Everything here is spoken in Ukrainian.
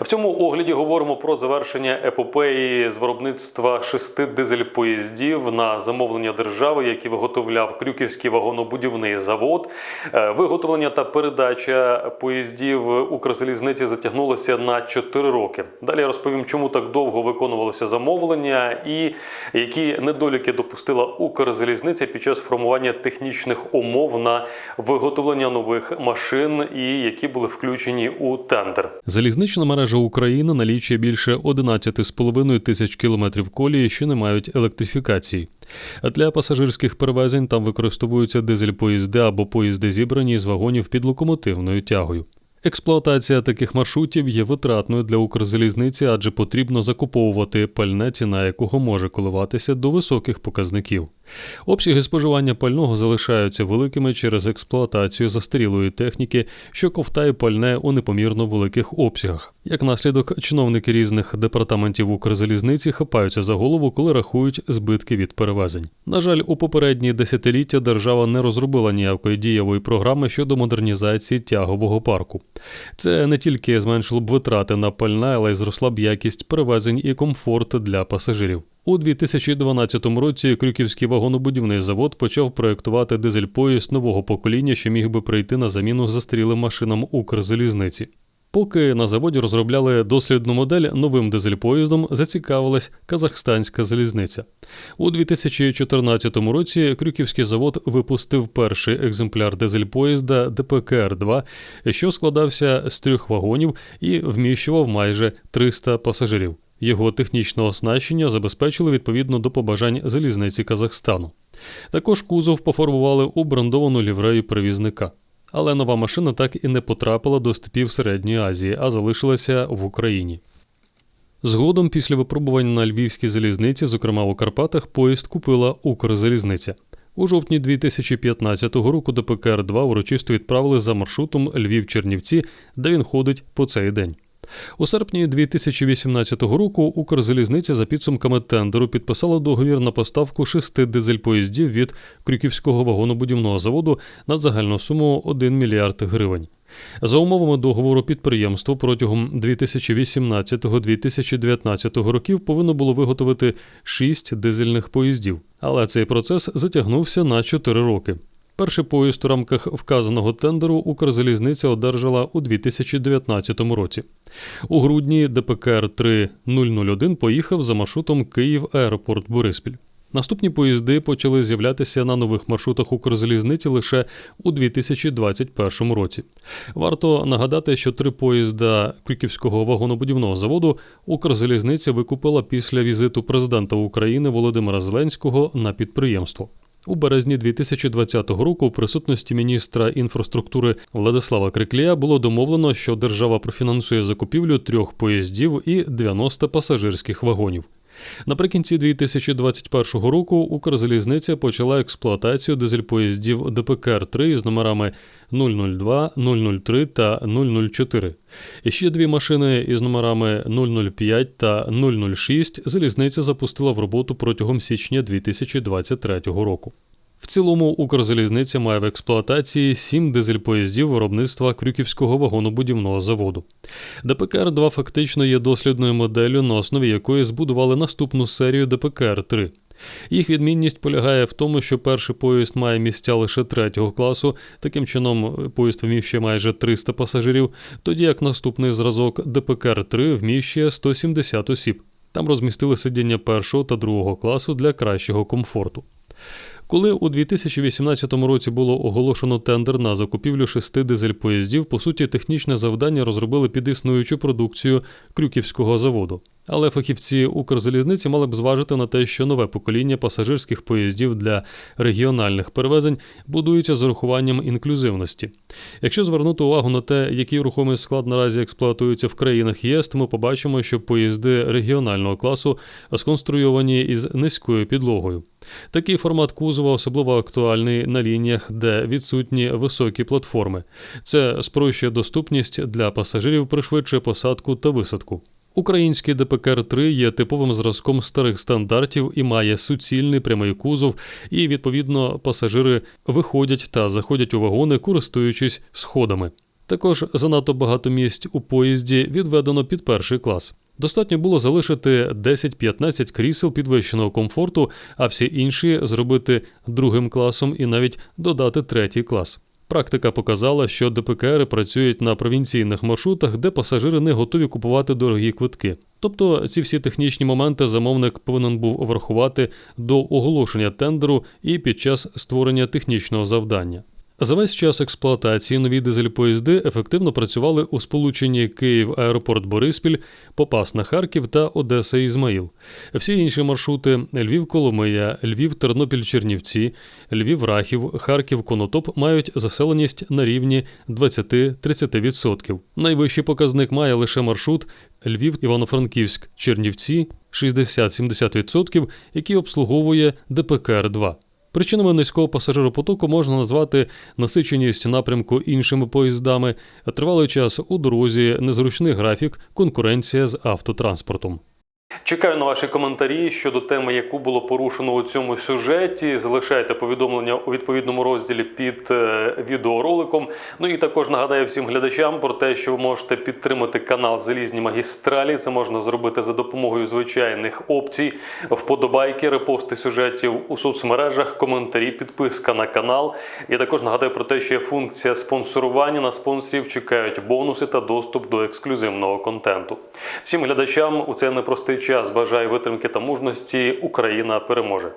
В цьому огляді говоримо про завершення епопеї з виробництва шести дизель-поїздів на замовлення держави, які виготовляв Крюківський вагонобудівний завод. Е, Виготовлення та передача поїздів Укрзалізниці затягнулося на 4 роки. Далі я розповім, чому так довго виконувалося замовлення і які недоліки допустила Укрзалізниця під час формування технічних умов на виготовлення нових машин і які були включені у тендер. Залізнична мережа України налічує більше 11,5 тисяч кілометрів колії, що не мають електрифікації. Для пасажирських перевезень там використовуються дизель-поїзди або поїзди, зібрані з вагонів під локомотивною тягою. Експлуатація таких маршрутів є витратною для Укрзалізниці, адже потрібно закуповувати пальне, ціна якого може коливатися до високих показників. Обсяги споживання пального залишаються великими через експлуатацію застарілої техніки, що ковтає пальне у непомірно великих обсягах. Як наслідок, чиновники різних департаментів Укрзалізниці хапаються за голову, коли рахують збитки від перевезень. На жаль, у попередні десятиліття держава не розробила ніякої дієвої програми щодо модернізації тягового парку. Це не тільки зменшило б витрати на пальне, але й зросла б якість перевезень і комфорт для пасажирів. У 2012 році Крюківський вагонобудівний завод почав проєктувати дизель-поїзд нового покоління, що міг би прийти на заміну застарілим машинам Укрзалізниці. Поки на заводі розробляли дослідну модель новим дизель-поїздом, зацікавилась казахстанська залізниця. У 2014 році Крюківський завод випустив перший екземпляр дизель-поїзда ДПКР-2, що складався з трьох вагонів і вміщував майже 300 пасажирів. Його технічне оснащення забезпечили відповідно до побажань залізниці Казахстану. Також кузов пофарбували у брендовану ліврею перевізника. Але нова машина так і не потрапила до степів Середньої Азії, а залишилася в Україні. Згодом, після випробувань на львівській залізниці, зокрема у Карпатах, поїзд купила Укрзалізниця. У жовтні 2015 року до ПКР-2 урочисто відправили за маршрутом Львів-Чернівці, де він ходить по цей день. У серпні 2018 року Укрзалізниця за підсумками тендеру підписала договір на поставку шести дизель-поїздів від Крюківського вагонобудівного заводу на загальну суму 1 мільярд гривень. За умовами договору підприємство протягом 2018-2019 років повинно було виготовити 6 дизельних поїздів, але цей процес затягнувся на 4 роки. Перший поїзд у рамках вказаного тендеру Укрзалізниця одержала у 2019 році. У грудні ДПКР 3001 поїхав за маршрутом Київ Аеропорт Бориспіль. Наступні поїзди почали з'являтися на нових маршрутах Укрзалізниці лише у 2021 році. Варто нагадати, що три поїзда Крюківського вагонобудівного заводу Укрзалізниця викупила після візиту президента України Володимира Зеленського на підприємство. У березні 2020 року у присутності міністра інфраструктури Владислава Криклія було домовлено, що держава профінансує закупівлю трьох поїздів і 90 пасажирських вагонів. Наприкінці 2021 року Укрзалізниця почала експлуатацію дизель-поїздів ДПКР-3 з номерами 002, 003 та 004. І ще дві машини із номерами 005 та 006 залізниця запустила в роботу протягом січня 2023 року. Цілому Укрзалізниця має в експлуатації сім дизель-поїздів виробництва Крюківського вагонобудівного заводу. ДПКР-2 фактично є дослідною моделлю, на основі якої збудували наступну серію ДПКР-3. Їх відмінність полягає в тому, що перший поїзд має місця лише третього класу, таким чином поїзд вміщує майже 300 пасажирів, тоді як наступний зразок ДПКР-3 вміщує 170 осіб. Там розмістили сидіння першого та другого класу для кращого комфорту. Коли у 2018 році було оголошено тендер на закупівлю шести дизель-поїздів, по суті, технічне завдання розробили під існуючу продукцію Крюківського заводу. Але фахівці Укрзалізниці мали б зважити на те, що нове покоління пасажирських поїздів для регіональних перевезень будується з урахуванням інклюзивності. Якщо звернути увагу на те, який рухомий склад наразі експлуатується в країнах ЄС, ми побачимо, що поїзди регіонального класу сконструйовані із низькою підлогою. Такий формат кузова особливо актуальний на лініях, де відсутні високі платформи. Це спрощує доступність для пасажирів, пришвидшує посадку та висадку. Український ДПКР-3 є типовим зразком старих стандартів і має суцільний прямий кузов, і відповідно пасажири виходять та заходять у вагони, користуючись сходами. Також занадто багато місць у поїзді відведено під перший клас. Достатньо було залишити 10-15 крісел підвищеного комфорту, а всі інші зробити другим класом і навіть додати третій клас. Практика показала, що ДПКРи працюють на провінційних маршрутах, де пасажири не готові купувати дорогі квитки. Тобто ці всі технічні моменти замовник повинен був врахувати до оголошення тендеру і під час створення технічного завдання. За весь час експлуатації нові дизель-поїзди ефективно працювали у сполученні Київ аеропорт Бориспіль, Попасна Харків та Одеса Ізмаїл. Всі інші маршрути Львів Коломия, Львів Тернопіль Чернівці, Львів Рахів, Харків Конотоп мають заселеність на рівні 20-30%. Найвищий показник має лише маршрут Львів Івано-Франківськ Чернівці 60-70%, який обслуговує ДПКР 2 Причинами низького пасажиропотоку можна назвати насиченість напрямку іншими поїздами, тривалий час у дорозі, незручний графік, конкуренція з автотранспортом. Чекаю на ваші коментарі щодо теми, яку було порушено у цьому сюжеті. Залишайте повідомлення у відповідному розділі під е, відеороликом. Ну і також нагадаю всім глядачам про те, що ви можете підтримати канал Залізні магістралі. Це можна зробити за допомогою звичайних опцій, вподобайки, репости сюжетів у соцмережах, коментарі, підписка на канал. Я також нагадаю про те, що є функція спонсорування. На спонсорів чекають бонуси та доступ до ексклюзивного контенту. Всім глядачам у цей непростий час бажаю витримки та мужності. Україна переможе.